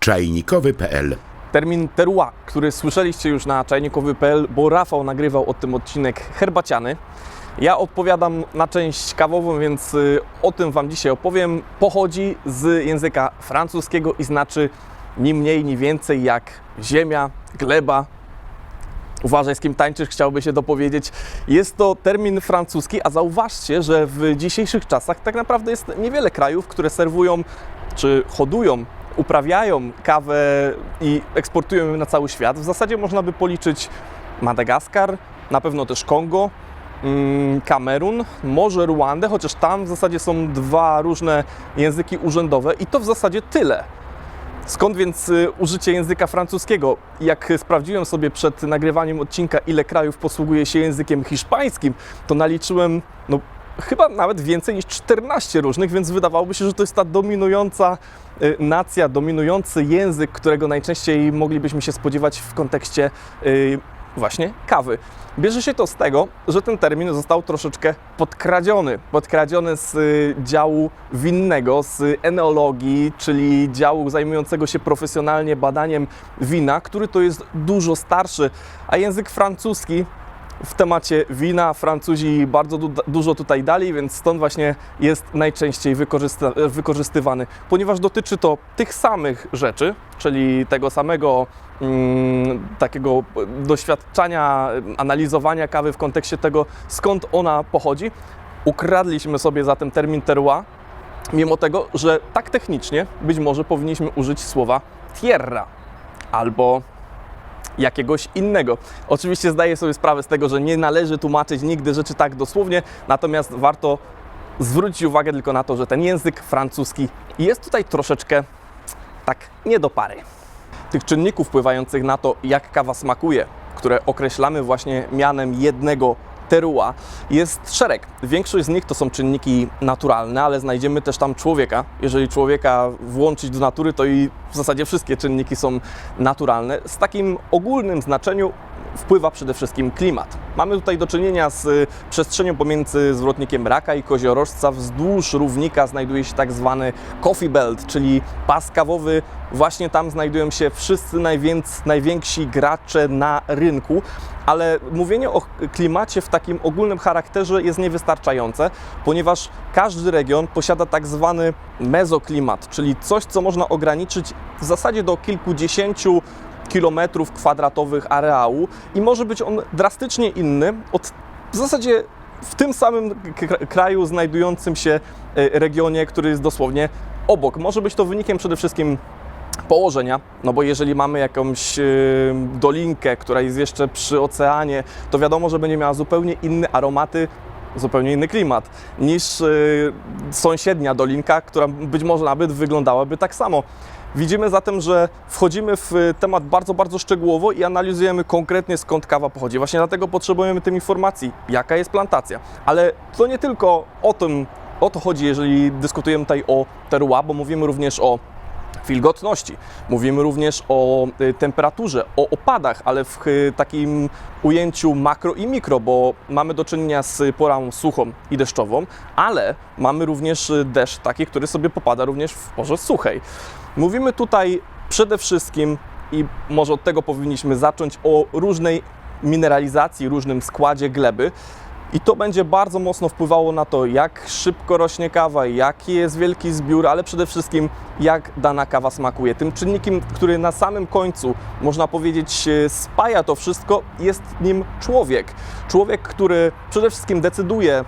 czajnikowy.pl Termin terroir, który słyszeliście już na czajnikowy.pl, bo Rafał nagrywał o tym odcinek herbaciany. Ja odpowiadam na część kawową, więc y, o tym Wam dzisiaj opowiem. Pochodzi z języka francuskiego i znaczy ni mniej, ni więcej jak ziemia, gleba. Uważaj, z kim tańczysz, chciałby się dopowiedzieć. Jest to termin francuski, a zauważcie, że w dzisiejszych czasach tak naprawdę jest niewiele krajów, które serwują czy hodują uprawiają kawę i eksportują ją na cały świat. W zasadzie można by policzyć Madagaskar, na pewno też Kongo, mm, Kamerun, może Ruandę, chociaż tam w zasadzie są dwa różne języki urzędowe i to w zasadzie tyle. Skąd więc y, użycie języka francuskiego? Jak sprawdziłem sobie przed nagrywaniem odcinka, ile krajów posługuje się językiem hiszpańskim, to naliczyłem no, chyba nawet więcej niż 14 różnych, więc wydawałoby się, że to jest ta dominująca y, nacja, dominujący język, którego najczęściej moglibyśmy się spodziewać w kontekście y, właśnie kawy. Bierze się to z tego, że ten termin został troszeczkę podkradziony. Podkradziony z y, działu winnego, z eneologii, czyli działu zajmującego się profesjonalnie badaniem wina, który to jest dużo starszy, a język francuski w temacie wina Francuzi bardzo du- dużo tutaj dali, więc stąd właśnie jest najczęściej wykorzystywany, ponieważ dotyczy to tych samych rzeczy, czyli tego samego mm, takiego doświadczenia, analizowania kawy w kontekście tego, skąd ona pochodzi. Ukradliśmy sobie zatem termin terroir, mimo tego, że tak technicznie być może powinniśmy użyć słowa tierra albo jakiegoś innego. Oczywiście zdaję sobie sprawę z tego, że nie należy tłumaczyć nigdy rzeczy tak dosłownie, natomiast warto zwrócić uwagę tylko na to, że ten język francuski jest tutaj troszeczkę tak nie do pary. Tych czynników wpływających na to, jak kawa smakuje, które określamy właśnie mianem jednego terroir, jest szereg. Większość z nich to są czynniki naturalne, ale znajdziemy też tam człowieka. Jeżeli człowieka włączyć do natury, to i w zasadzie wszystkie czynniki są naturalne. Z takim ogólnym znaczeniu wpływa przede wszystkim klimat. Mamy tutaj do czynienia z y, przestrzenią pomiędzy zwrotnikiem Raka i Koziorożca. Wzdłuż równika znajduje się tak zwany coffee belt, czyli pas kawowy. Właśnie tam znajdują się wszyscy najwięksi gracze na rynku, ale mówienie o klimacie w takim ogólnym charakterze jest niewystarczające, ponieważ każdy region posiada tak zwany mezoklimat, czyli coś, co można ograniczyć w zasadzie do kilkudziesięciu kilometrów kwadratowych areału i może być on drastycznie inny od w zasadzie w tym samym kraju znajdującym się e, regionie, który jest dosłownie obok. Może być to wynikiem przede wszystkim położenia, no bo jeżeli mamy jakąś e, dolinkę, która jest jeszcze przy oceanie, to wiadomo, że będzie miała zupełnie inne aromaty, zupełnie inny klimat niż e, sąsiednia dolinka, która być może nawet wyglądałaby tak samo. Widzimy zatem, że wchodzimy w temat bardzo, bardzo szczegółowo i analizujemy konkretnie skąd kawa pochodzi. Właśnie dlatego potrzebujemy tym informacji, jaka jest plantacja. Ale to nie tylko o tym, o to chodzi, jeżeli dyskutujemy tutaj o terroir, bo mówimy również o wilgotności. Mówimy również o y, temperaturze, o opadach, ale w y, takim ujęciu makro i mikro, bo mamy do czynienia z porą suchą i deszczową, ale mamy również y, deszcz taki, który sobie popada również w porze suchej. Mówimy tutaj przede wszystkim i może od tego powinniśmy zacząć o różnej mineralizacji, różnym składzie gleby. I to będzie bardzo mocno wpływało na to, jak szybko rośnie kawa, jaki jest wielki zbiór, ale przede wszystkim jak dana kawa smakuje. Tym czynnikiem, który na samym końcu, można powiedzieć, e, spaja to wszystko, jest nim człowiek. Człowiek, który przede wszystkim decyduje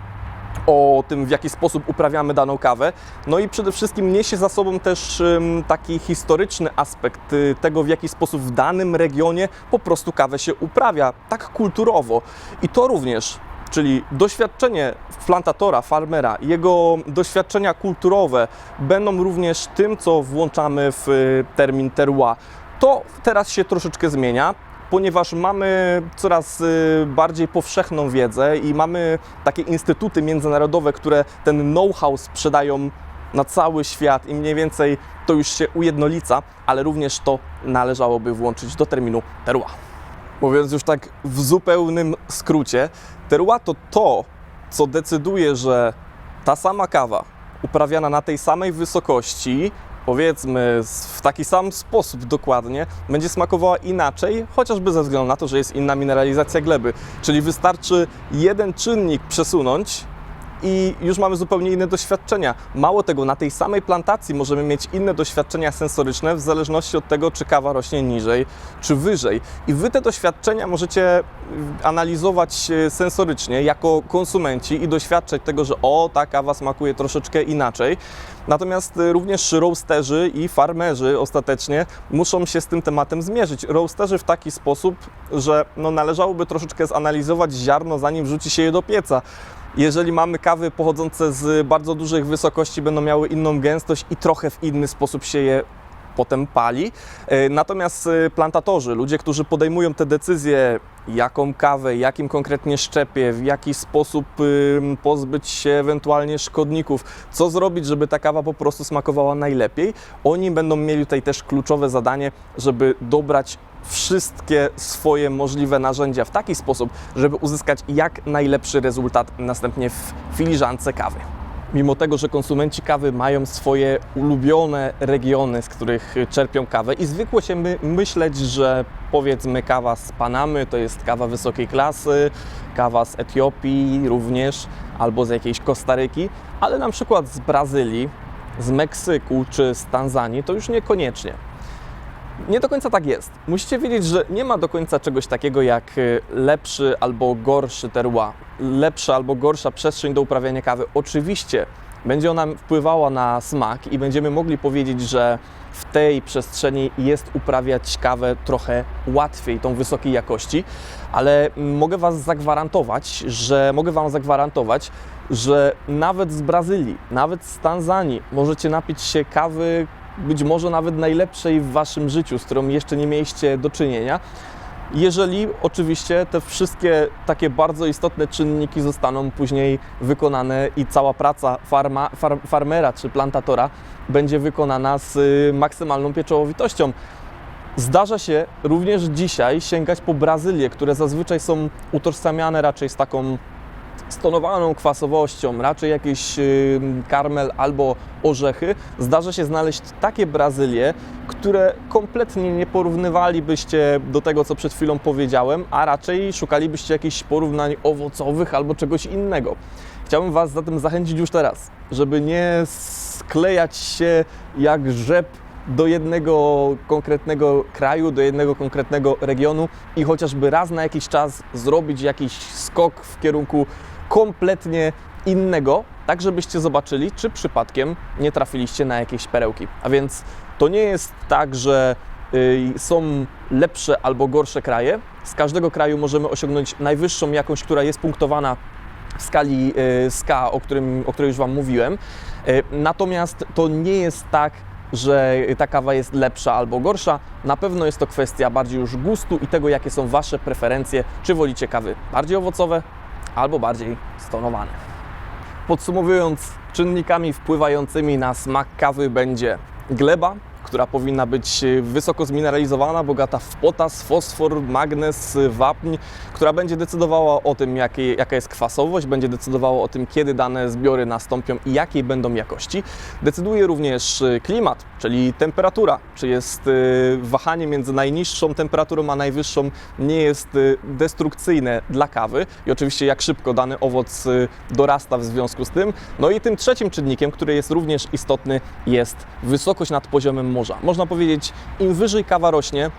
o tym, w jaki sposób uprawiamy daną kawę. No i przede wszystkim niesie za sobą też taki historyczny aspekt y, tego, w jaki sposób w danym regionie po prostu kawę się uprawia, tak kulturowo. I to również czyli doświadczenie plantatora, farmera, jego doświadczenia kulturowe będą również tym, co włączamy w y, termin terroir. To teraz się troszeczkę zmienia, ponieważ mamy coraz y, bardziej powszechną wiedzę i mamy takie instytuty międzynarodowe, które ten know-how sprzedają na cały świat i mniej więcej to już się ujednolica, ale również to należałoby włączyć do terminu terroir. Mówiąc już tak w zupełnym skrócie, terroir to to, co decyduje, że ta sama kawa uprawiana na tej samej wysokości powiedzmy w taki sam sposób dokładnie, będzie smakowała inaczej, chociażby ze względu na to, że jest inna mineralizacja gleby. Czyli wystarczy jeden czynnik przesunąć i już mamy zupełnie inne doświadczenia. Mało tego, na tej samej plantacji możemy mieć inne doświadczenia sensoryczne w zależności od tego, czy kawa rośnie niżej, czy wyżej. I Wy te doświadczenia możecie y, analizować e, sensorycznie jako konsumenci i doświadczać tego, że o, ta kawa smakuje troszeczkę inaczej. Natomiast y, również roasterzy i farmerzy ostatecznie muszą się z tym tematem zmierzyć. Roasterzy w taki sposób, że no, należałoby troszeczkę zanalizować ziarno, zanim wrzuci się je do pieca. Jeżeli mamy kawy pochodzące z bardzo dużych wysokości, będą miały inną gęstość i trochę w inny sposób się je potem pali. E, Natomiast e, plantatorzy, ludzie, którzy podejmują te decyzje, jaką kawę, jakim konkretnie szczepie, w jaki sposób pozbyć się ewentualnie szkodników, co zrobić, żeby ta kawa po prostu smakowała najlepiej, oni będą mieli tutaj też kluczowe zadanie, żeby dobrać wszystkie swoje możliwe narzędzia w taki sposób, żeby uzyskać jak najlepszy rezultat następnie w filiżance kawy. Mimo tego, że konsumenci kawy mają swoje ulubione regiony, z których czerpią kawę i zwykło się my, myśleć, że powiedzmy kawa z Panamy to jest kawa wysokiej klasy, kawa z Etiopii również, albo z jakiejś Kostaryki, ale na przykład z Brazylii, z Meksyku czy z Tanzanii to już niekoniecznie. Nie do końca tak jest. Musicie wiedzieć, że nie ma do końca czegoś takiego jak y, lepszy albo gorszy terroir, lepsza albo gorsza przestrzeń do uprawiania kawy. Oczywiście będzie ona wpływała na smak i będziemy mogli powiedzieć, że w tej przestrzeni jest uprawiać kawę trochę łatwiej, tą wysokiej jakości, ale mogę Was zagwarantować, że mogę Wam zagwarantować, że nawet z Brazylii, nawet z Tanzanii możecie napić się kawy, być może nawet najlepszej w Waszym życiu, z którą jeszcze nie mieliście do czynienia. Jeżeli oczywiście te wszystkie takie bardzo istotne czynniki zostaną później wykonane i cała praca farma, far, farmera czy plantatora będzie wykonana z y, maksymalną pieczołowitością. Zdarza się również dzisiaj sięgać po Brazylię, które zazwyczaj są utożsamiane raczej z taką stonowaną kwasowością, raczej jakiś y, karmel albo orzechy, zdarza się znaleźć takie Brazylie, które kompletnie nie porównywalibyście do tego, co przed chwilą powiedziałem, a raczej szukalibyście jakichś porównań owocowych albo czegoś innego. Chciałbym Was zatem zachęcić już teraz, żeby nie sklejać się jak rzep do jednego konkretnego kraju, do jednego konkretnego regionu i chociażby raz na jakiś czas zrobić jakiś skok w kierunku kompletnie innego, tak żebyście zobaczyli, czy przypadkiem nie trafiliście na jakieś perełki. A więc to nie jest tak, że y, są lepsze albo gorsze kraje. Z każdego kraju możemy osiągnąć najwyższą jakąś, która jest punktowana w skali y, SKA, o, którym, o której już Wam mówiłem. Y, Natomiast to nie jest tak, że ta kawa jest lepsza albo gorsza. Na pewno jest to kwestia bardziej już gustu i tego, jakie są Wasze preferencje. Czy wolicie kawy bardziej owocowe albo bardziej stonowane. Podsumowując, czynnikami wpływającymi na smak kawy będzie gleba, która powinna być e, wysoko zmineralizowana, bogata w potas, fosfor, magnez, wapń, która będzie decydowała o tym, jakie, jaka jest kwasowość, będzie decydowała o tym, kiedy dane zbiory nastąpią i jakiej będą jakości. Decyduje również e, klimat, czyli temperatura, czy jest e, wahanie między najniższą temperaturą a najwyższą nie jest e, destrukcyjne dla kawy i oczywiście jak szybko dany owoc e, dorasta w związku z tym. No i tym trzecim czynnikiem, który jest również istotny, jest wysokość nad poziomem morza. Można powiedzieć, im wyżej kawa rośnie,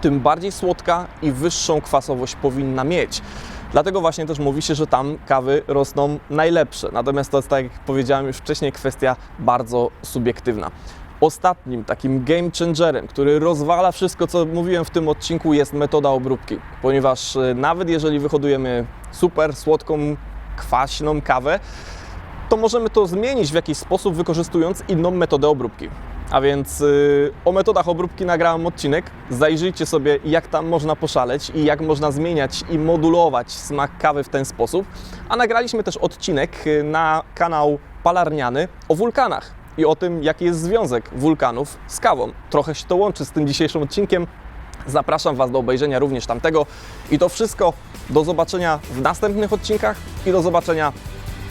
tym bardziej słodka i wyższą kwasowość powinna mieć. Dlatego właśnie też mówi się, że tam kawy rosną najlepsze. Natomiast to jest, tak jak powiedziałem już wcześniej, kwestia bardzo subiektywna. Ostatnim takim game changerem, który rozwala wszystko, co mówiłem w tym odcinku, jest metoda obróbki. Ponieważ e, nawet jeżeli wyhodujemy super słodką, kwaśną kawę, to możemy to zmienić w jakiś sposób, wykorzystując inną metodę obróbki. A więc y, o metodach obróbki nagrałem odcinek. Zajrzyjcie sobie, jak tam można poszaleć i jak można zmieniać i modulować smak kawy w ten sposób. A nagraliśmy też odcinek y, na kanał Palarniany o wulkanach i o tym, jaki jest związek wulkanów z kawą. Trochę się to łączy z tym dzisiejszym odcinkiem. Zapraszam Was do obejrzenia również tamtego. I to wszystko. Do zobaczenia w następnych odcinkach i do zobaczenia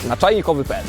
na czajnikowy.pl.